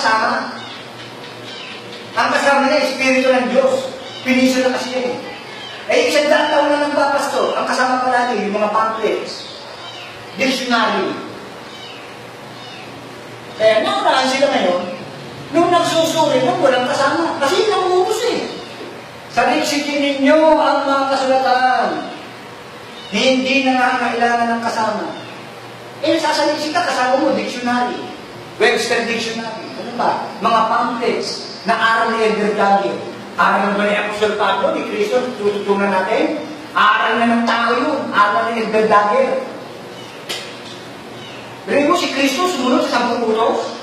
kasama. Ang kasama niya, Espiritu ng Diyos. Piniso na kasi yan eh. Eh, isang daan taon na nagpapasto. Ang kasama palagi, yung mga pamphlets. Dictionary. Kaya naunahan sila ngayon, nung nagsusuri, nung walang kasama. Kasi nangutos eh. Saliksikin ninyo ang mga kasulatan. Hindi na nga ng kasama. Eh, sasaliksik ka, kasama mo, dictionary. Webster Dictionary. Ano ba? Mga pamphlets na aral ni Edgar Gagio. Aral ba ni Apostol Pablo, ni Cristo, tututunan natin? Aral na ng tao yun. Aral ni Edgar Gagio. Pero mo si Kristo sumunod sa sampung utos?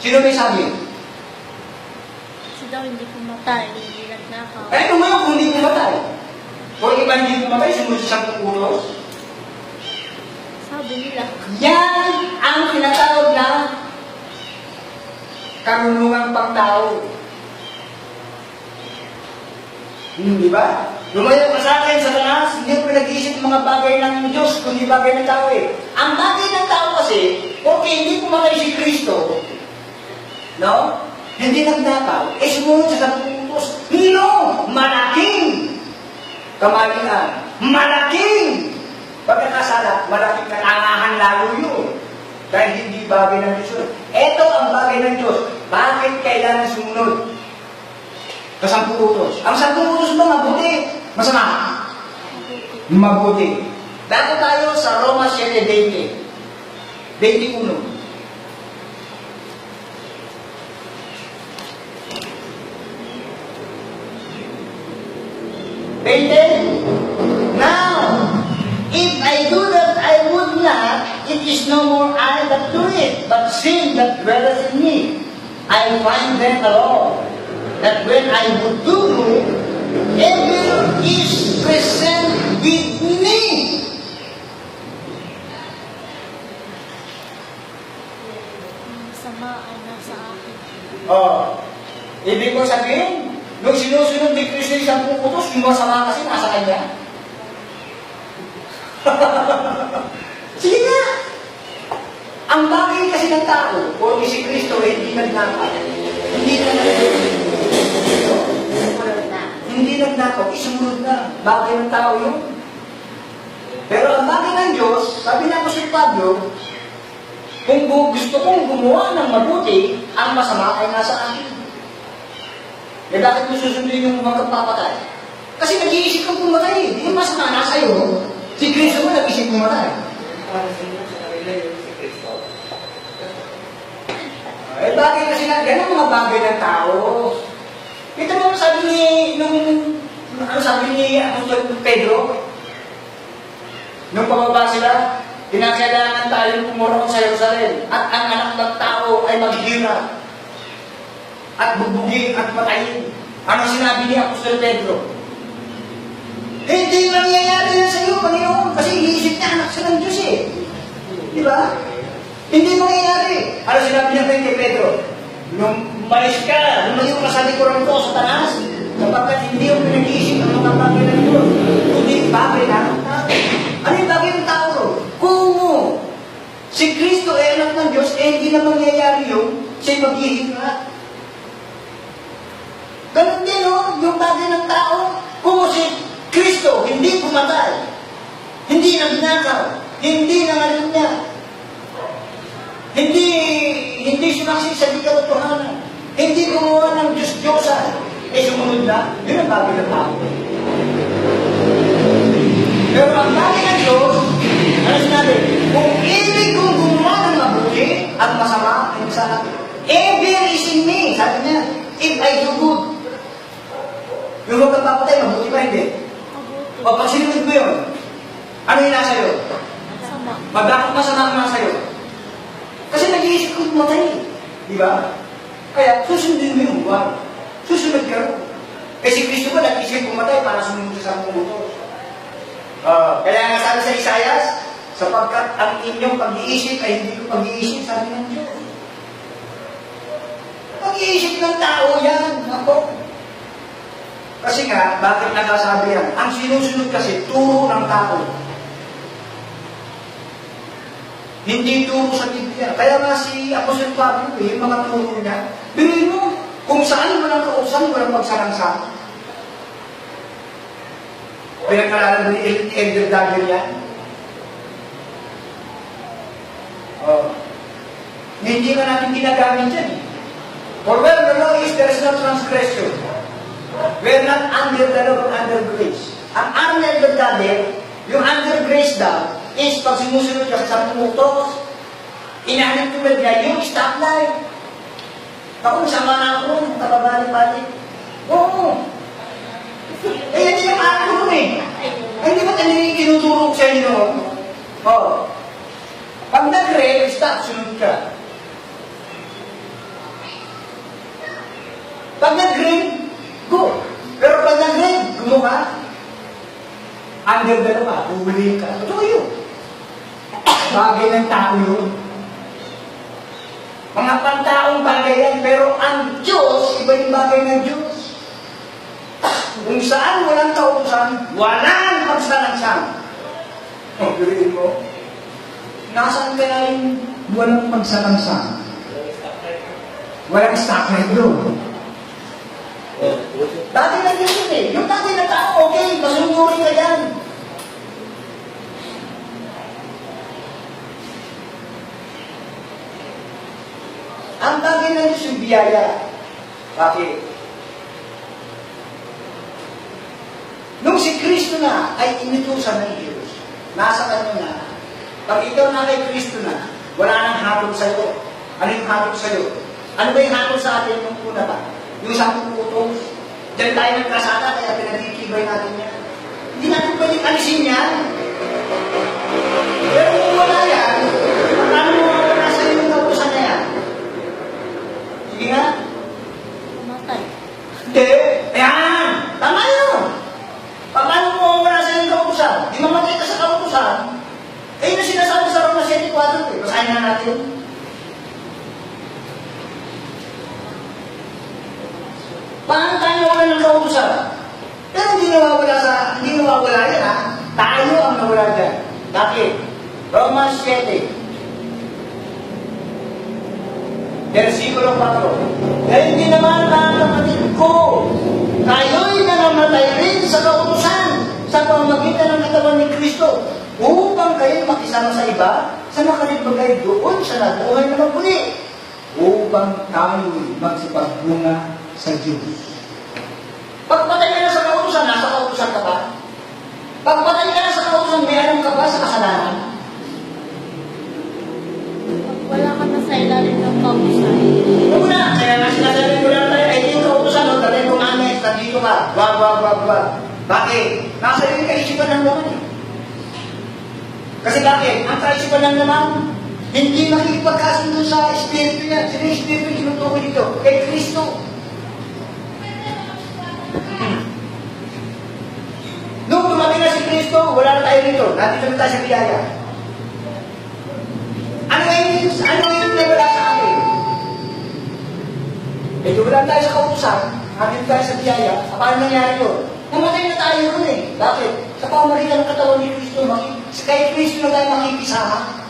Sino may sabi? Kasi daw hindi pumatay, hindi nagnakaw. Eh, kung ngayon, kung hindi pumatay. Kung iba hindi pumatay, sumunod sa sampung utos. Sabi nila, Yan ang tinatawag na karunungang pangtao. Hmm, di ba? Lumayo ka sa akin sa taas, hindi ko pinag-iisip mga bagay ng Diyos, kundi bagay ng tao eh. Ang bagay ng tao kasi, okay, hindi pumatay si Kristo, no? Hindi nagnakaw, eh sumunod sa sampung utos. No! Malaking kamalian. Malaking pagkakasala, malaking katangahan lalo yun. Dahil hindi bagay ng Diyos. Ito ang bagay ng Diyos. Bakit kailangan sumunod? Sa sampung utos. Ang sampung utos ba mabuti? Masama? mabuti. Dato tayo sa Roma 7.20. 21. Painted? Now, if I do that I would not, it is no more I that do it, but sin that dwelleth in me. I find then alone that when I would do good, evil is present with me. Sama ay nasa akin. Oh, ibig ko sabihin, nung sinusunod ni Kristo yung sampung utos, yung masama kasi nasa kanya. Sige nga. Ng tao, o si Kristo, eh, hindi nagnakaw. Hindi na Hindi nagnakaw, isunod na. Bagay ng tao yun. Pero ang bagay ng Diyos, sabi na si Pablo, kung gu- gusto kong gumawa ng mabuti, ang masama ay nasa akin. Eh bakit mo susundin yung magkapapatay? Kasi nag-iisip kang pumatay. eh. Yung masama nasa iyo. Si Kristo mo nag-isip pumatay. Para sa inyo sa kanila yung si Kristo. Eh bagay kasi na, ganun mga bagay ng tao. Ito mo sabi ni, nung, ano sabi ni Apostol Pedro? Nung pababa sila, kinakailangan tayong pumurong sa Jerusalem at ang anak ng tao ay maghihirap at bubugin at patayin. Ano sinabi ni Apostol Pedro? Hindi nangyayari yan sa iyo, Panginoon, kasi iniisip niya anak siya ng Diyos eh. Di ba? Hindi mangyayari. Ano sinabi niya kay Pedro? Nung umalis ka, lumayo ka sa likuran ko sa taas, sapagkat hindi yung pinag-iisip ng mga bagay ng Diyos, kundi bagay na ng. Ano yung bagay ng tao? Kung si Kristo ay anak ng Diyos, eh hindi na mangyayari yun, siya'y maghihirap. Ganun din, no? Yung bagay ng tao. Kung si Kristo hindi pumatay, hindi nagnakaw, hindi nangalim niya, hindi hindi sumaksi sa di katotohanan, hindi gumawa ng Diyos-Diyosan, eh sumunod na, yun ang bagay ng tao. Pero ang bagay ng Diyos, ano sinabi? Kung ibig kong gumawa ng mabuti, ang masama ay sa akin. Evil is in me, sabi niya, if I do good. Yung huwag kang papatay, mabuti pa hindi. O pag sinunod mo yun, ano yung nasa iyo? Sama. Magkakot masama ang nasa iyo. Kasi nag-iisip kong pumatay. Di ba? Kaya susundin mo yung buwan. Susunod ka rin. Eh si Kristo ba nag-isip pumatay para sumunod sa sampung utos? Ah, kaya nga sabi sa Isayas, sapagkat ang inyong pag-iisip ay hindi ko pag-iisip, sabi ng Diyos. Pag-iisip ng tao yan, ako. Kasi nga, bakit nagsasabi yan? Ang sinusunod kasi, turo ng tao. Hindi turo sa Biblia. Kaya nga si Apostol Pablo, eh, yung mga turo niya, bilhin mo, kung saan walang kausan, walang magsalangsang. Pinagkalala ni El- Elder Dagger yan. Oh. Hindi ka natin ginagamit yan. eh. For where the law is, there is no transgression. We're not under the law, but under grace. Ang under the Dagger, yung under grace daw, is pag sinusunod ka sa pumutos, inahanap ko niya yung stoplight. Ako, sama na ako nakabalik-balik. Oo. Eh, hindi yung araw ko eh. Ay, hindi ba tayo tinuturo ko sa inyo? Oo. Pag nag-rail, stop, sunod ka. Pag nag-green, go. Pero pag nag-green, gumawa. Under the law, uhuli ka. Totoo yun. Bagay ng tao yun. Mga pantaong bagay yan, pero ang Diyos, iba yung bagay ng Diyos. Kung saan walang kautusan, walang pagsalangsang. O, gawin mo. Nasaan kaya yung walang pagsalangsang? Walang stoplight doon. Dati na yun yun eh. Yung dati na tao, okay, masunurin ka yan. Ang bagay na Diyos yung biyaya. Bakit? Nung si Kristo na ay inutusan ng Diyos, nasa kanya na, pag ikaw na kay Kristo na, wala nang hatol sa'yo. Ano yung hatol sa'yo? Ano ba yung hatol sa atin nung una ba? Yung sampung utos. Diyan tayo nagkasala, kaya pinagkikibay natin yan. Hindi natin pwedeng alisin yan. Hindi. Ayan! Tama yun! Paano mo wala sa iyong kautusan? Di mamatay ka sa kautusan. Eh, yun ang sinasabi sa Roma 7.4 eh. Basahin na natin. Paano tayo wala ng kautusan? Pero hindi nawawala sa, hindi nawawala yan ha. Tayo ang nawala dyan. Bakit? Romans 7. Versikulo 4. Dahil hindi naman mga kapatid ko, kayo'y nanamatay rin sa kautusan sa pamamagitan ng katawan ni Kristo upang kayo makisama sa iba sa makalibagay doon sa nabuhay na magmuli upang tayo'y magsipagbunga sa Diyos. Pagpatay ka na sa kautusan, nasa kautusan ka ba? Pagpatay ka na sa kautusan, meron ka ba sa kasalanan? Ka, wag, wag, wag, wag. Bakit? Nasa rin kaisipan ng laman eh. Kasi bakit? Ang kaisipan ng laman, hindi makikipagkasundo sa Espiritu niya. Sino yung Espiritu yung tinutukoy dito? Kay Kristo. Nung dumating na si Kristo, wala na tayo rito. Nandito na tayo sa biyaya. Ano yung, ano yung nawala sa akin? Medyo wala tayo sa kautusan, atin tayo sa biyaya, paano nangyari yun? Namatay na tayo ron eh. Bakit? Sa pamamagitan ng katawan ni Kristo, maki- kay Kristo na tayo makikisama.